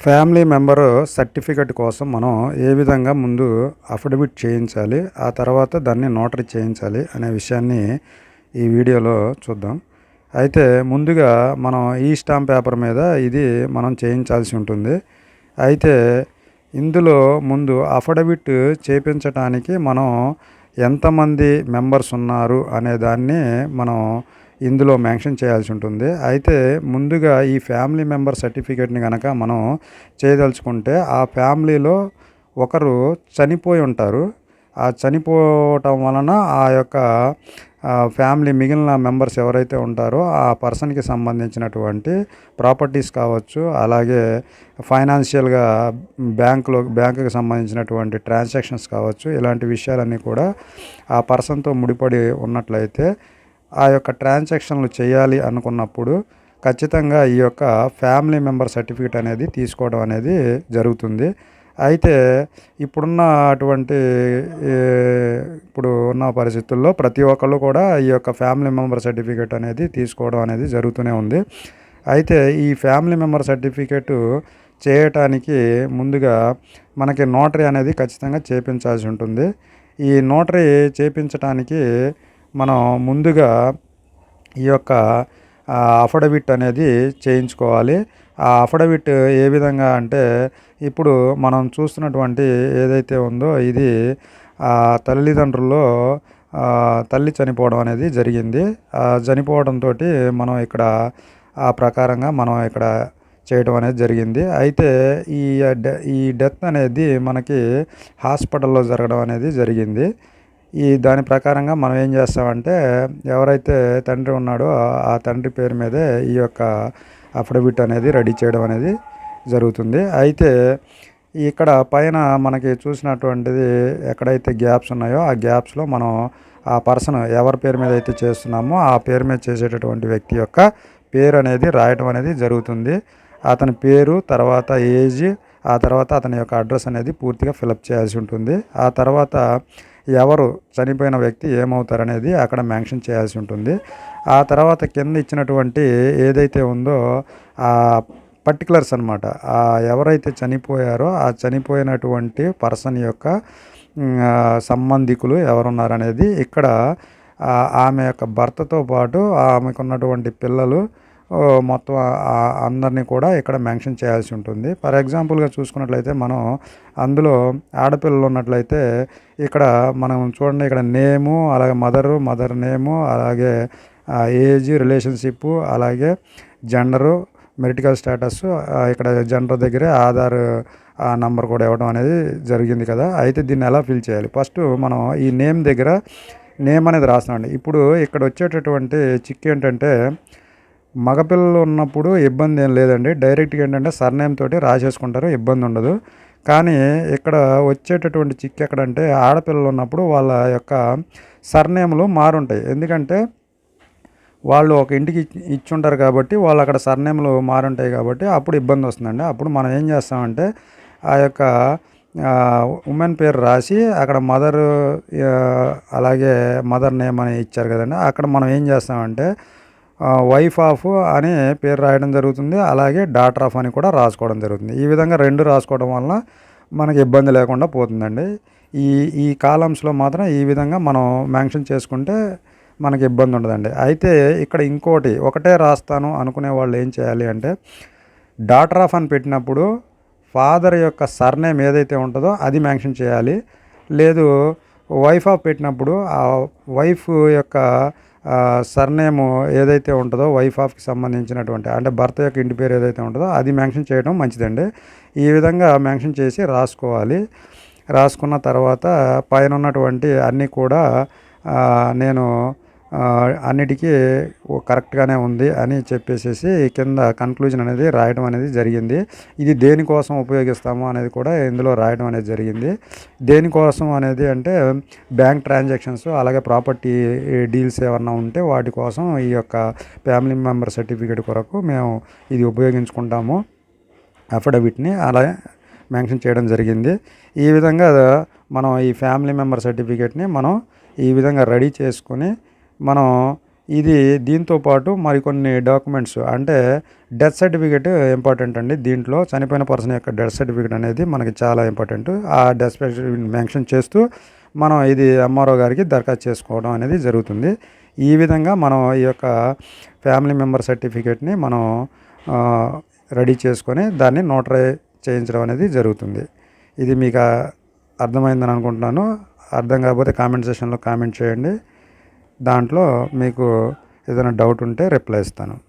Family member certificate కోసం మనం ఏ విధంగా ముందు అఫిడవిట్ చేయించాలి ఆ తర్వాత దాన్ని నోటరీ చేయించాలి అనే విషయాన్ని ఈ వీడియోలో చూద్దాం. అయితే ముందుగా మనం ఈ స్టాంప్ పేపర్ మీద ఇది మనం చేయించాల్సి ఉంటుంది. అయితే ఇందులో ముందు అఫిడవిట్ చేయించడానికి మనం ఎంతమంది మెంబర్స్ ఉన్నారు అనే దాన్ని మనం ఇందులో మెన్షన్ చేయాల్సి ఉంటుంది. అయితే ముందుగా ఈ ఫ్యామిలీ మెంబర్ సర్టిఫికేట్ని కనుక మనం చేయదలుచుకుంటే ఆ ఫ్యామిలీలో ఒకరు చనిపోయి ఉంటారు. ఆ చనిపోవటం వలన ఆ యొక్క ఫ్యామిలీ మిగిలిన మెంబర్స్ ఎవరైతే ఉంటారో ఆ పర్సన్కి సంబంధించినటువంటి ప్రాపర్టీస్ కావచ్చు అలాగే ఫైనాన్షియల్గా బ్యాంకులో బ్యాంకుకి సంబంధించినటువంటి ట్రాన్సాక్షన్స్ కావచ్చు ఇలాంటి విషయాలన్నీ కూడా ఆ పర్సన్తో ముడిపడి ఉన్నట్లయితే ఆ యొక్క ట్రాన్సాక్షన్లు చేయాలి అనుకున్నప్పుడు ఖచ్చితంగా ఈ యొక్క ఫ్యామిలీ మెంబర్ సర్టిఫికేట్ అనేది తీసుకోవడం అనేది జరుగుతుంది. అయితే ఇప్పుడున్న అటువంటి ఇప్పుడు ఉన్న పరిస్థితుల్లో ప్రతి ఒక్కళ్ళు కూడా ఈ యొక్క ఫ్యామిలీ మెంబర్ సర్టిఫికేట్ అనేది తీసుకోవడం అనేది జరుగుతూనే ఉంది. అయితే ఈ ఫ్యామిలీ మెంబర్ సర్టిఫికేట్ చేయటానికి ముందుగా మనకి నోటరీ అనేది ఖచ్చితంగా చేపించాల్సి ఉంటుంది. ఈ నోటరీ చేపించడానికి మనం ముందుగా ఈ యొక్క అఫడవిట్ అనేది చేయించుకోవాలి. ఆ అఫడవిట్ ఏ విధంగా అంటే ఇప్పుడు మనం చూస్తున్నటువంటి ఏదైతే ఉందో ఇది ఆ తల్లిదండ్రుల్లో తల్లి చనిపోవడం అనేది జరిగింది. చనిపోవడంతో మనం ఇక్కడ ఆ ప్రకారంగా మనం ఇక్కడ చేయడం అనేది జరిగింది. అయితే ఈ డె- ఈ డెత్ అనేది మనకి హాస్పిటల్లో జరగడం అనేది జరిగింది. ఈ దాని ప్రకారంగా మనం ఏం చేస్తామంటే ఎవరైతే తండ్రి ఉన్నాడో ఆ- తండ్రి పేరు మీదే ఈ యొక్క అఫిడవిట్ అనేది రెడీ చేయడం అనేది జరుగుతుంది. అయితే ఇక్కడ పైన మనకి చూసినటువంటిది ఎక్కడైతే గ్యాప్స్ ఉన్నాయో ఆ గ్యాప్స్లో మనం ఆ పర్సన్ ఎవరి పేరు మీద అయితే చేస్తున్నామో ఆ పేరు మీద చేసేటటువంటి వ్యక్తి యొక్క పేరు అనేది రాయటం అనేది జరుగుతుంది. అతని పేరు తర్వాత ఏజ్ ఆ తర్వాత అతని యొక్క అడ్రస్ అనేది పూర్తిగా ఫిలప్ చేయాల్సి ఉంటుంది. ఆ తర్వాత ఎవరు చనిపోయిన వ్యక్తి ఏమవుతారనేది అక్కడ మెన్షన్ చేయాల్సి ఉంటుంది. ఆ తర్వాత కింద ఇచ్చినటువంటి ఏదైతే ఉందో ఆ పర్టికులర్స్ అనమాట ఎవరైతే చనిపోయారో ఆ చనిపోయినటువంటి పర్సన్ యొక్క సంబంధికులు ఎవరున్నారనేది ఇక్కడ ఆమె యొక్క భర్తతో పాటు ఆమెకున్నటువంటి పిల్లలు మొత్తం అందరినీ కూడా ఇక్కడ మెన్షన్ చేయాల్సి ఉంటుంది. ఫర్ ఎగ్జాంపుల్గా చూసుకున్నట్లయితే మనం అందులో ఆడపిల్లలు ఉన్నట్లయితే ఇక్కడ మనం చూడండి ఇక్కడ నేము అలాగే మదరు మదర్ నేము అలాగే ఏజ్ రిలేషన్షిప్ అలాగే జెండరు మెరిటికల్ స్టేటస్ ఇక్కడ జెండర్ దగ్గరే ఆధార్ ఆ నంబర్ కూడా ఇవ్వడం అనేది జరిగింది కదా. అయితే దీన్ని ఎలా ఫిల్ చేయాలి? ఫస్ట్ మనం ఈ నేమ్ దగ్గర నేమ్ అనేది రాస్తామండి ఇప్పుడు ఇక్కడ వచ్చేటటువంటి చిక్ ఏంటంటే మగపిల్లలు ఉన్నప్పుడు ఇబ్బంది ఏం లేదండి. డైరెక్ట్గా ఏంటంటే సర్నేమ్ తోటి రాసేసుకుంటారు ఇబ్బంది ఉండదు. కానీ ఇక్కడ వచ్చేటటువంటి చిక్ ఎక్కడంటే ఆడపిల్లలు ఉన్నప్పుడు వాళ్ళ యొక్క సర్నేములు మారుంటాయి. ఎందుకంటే వాళ్ళు ఒక ఇంటికి ఇచ్చి- ఇచ్చుంటారు కాబట్టి వాళ్ళు అక్కడ సర్నేములు మారుంటాయి కాబట్టి అప్పుడు ఇబ్బంది వస్తుందండి. అప్పుడు మనం ఏం చేస్తామంటే ఆ యొక్క ఉమెన్ పేరు రాసి అక్కడ మదర్ అలాగే మదర్ నేమ్ అని ఇచ్చారు కదండి. అక్కడ మనం ఏం చేస్తామంటే వైఫ్ ఆఫ్ అని పేరు రాయడం జరుగుతుంది. అలాగే డాటర్ ఆఫ్ అని కూడా రాసుకోవడం జరుగుతుంది. ఈ విధంగా రెండు రాసుకోవడం వల్ల మనకి ఇబ్బంది లేకుండా పోతుందండి. ఈ ఈ కాలమ్స్లో మాత్రం ఈ విధంగా మనం మెన్షన్ చేసుకుంటే మనకి ఇబ్బంది ఉండదండి. అయితే ఇక్కడ ఇంకోటి ఒకటే రాస్తాను అనుకునే వాళ్ళు ఏం చేయాలి అంటే డాటర్ ఆఫ్ అని పెట్టినప్పుడు ఫాదర్ యొక్క సర్నేమ్ ఏదైతే ఉంటుందో అది మెన్షన్ చేయాలి. లేదు వైఫ్ ఆఫ్ పెట్టినప్పుడు ఆ వైఫ్ యొక్క సర్నేమ్ ఏదైతే ఉంటుందో వైఫ్ ఆఫ్కి సంబంధించినటువంటి అంటే భర్త యొక్క ఇంటి పేరు ఏదైతే ఉంటుందో అది మెన్షన్ చేయడం మంచిదండి. ఈ విధంగా మెన్షన్ చేసి రాసుకోవాలి. రాసుకున్న తర్వాత పైన ఉన్నటువంటి అన్నీ కూడా నేను అన్నిటికీ కరెక్ట్గానే ఉంది అని చెప్పేసేసి కింద కన్క్లూజన్ అనేది రాయడం అనేది జరిగింది. ఇది దేనికోసం ఉపయోగిస్తాము అనేది కూడా ఇందులో రాయడం అనేది జరిగింది. దేనికోసం అనేది అంటే బ్యాంక్ ట్రాన్సాక్షన్స్ అలాగే ప్రాపర్టీ డీల్స్ ఏమన్నా ఉంటే వాటి కోసం ఈ యొక్క ఫ్యామిలీ మెంబర్ సర్టిఫికేట్ కొరకు మేము ఇది ఉపయోగించుకుంటాము. అఫిడవిట్ని అలా మెన్షన్ చేయడం జరిగింది. ఈ విధంగా మనం ఈ ఫ్యామిలీ మెంబర్ సర్టిఫికేట్ని మనం ఈ విధంగా రెడీ చేసుకొని మనం ఇది దీంతో పాటు మరికొన్ని డాక్యుమెంట్స్ అంటే డెత్ సర్టిఫికేట్ ఇంపార్టెంట్ అండి దీంట్లో. చనిపోయిన పర్సన్ యొక్క డెత్ సర్టిఫికేట్ అనేది మనకి చాలా ఇంపార్టెంట్. ఆ డెత్ సర్టిఫికేట్ మెన్షన్ చేస్తూ మనం ఇది ఎంఆర్ఓ గారికి దరఖాస్తు చేసుకోవడం అనేది జరుగుతుంది. ఈ విధంగా మనం ఈ యొక్క ఫ్యామిలీ మెంబర్ సర్టిఫికేట్ని మనం రెడీ చేసుకొని దాన్ని నోటరై చేయించడం అనేది జరుగుతుంది. ఇది మీకు అర్థమైందని అనుకుంటున్నాను. అర్థం కాకపోతే కామెంట్ సెషన్లో కామెంట్ చేయండి. దాంట్లో మీకు ఏదైనా డౌట్ ఉంటే రిప్లై ఇస్తాను.